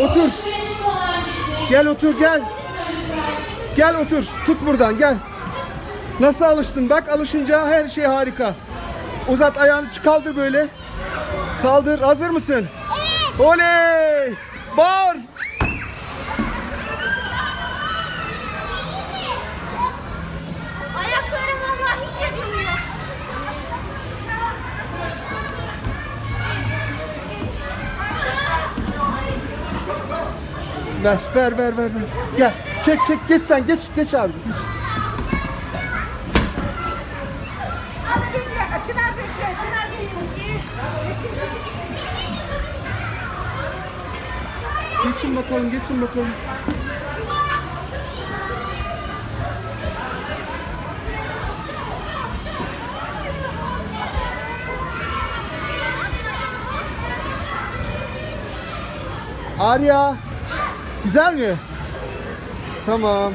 Otur. Gel otur gel. Gel otur. Tut buradan gel. Nasıl alıştın? Bak alışınca her şey harika. Uzat ayağını kaldır böyle. Kaldır. Hazır mısın? Evet. Oley! Bağır. Ver, ver, ver, ver, ver. Gel. Çek, çek. Geç sen. Geç, geç abi. Geç. Geçin bakalım, geçin bakalım. Arya. Güzel mi? Tamam.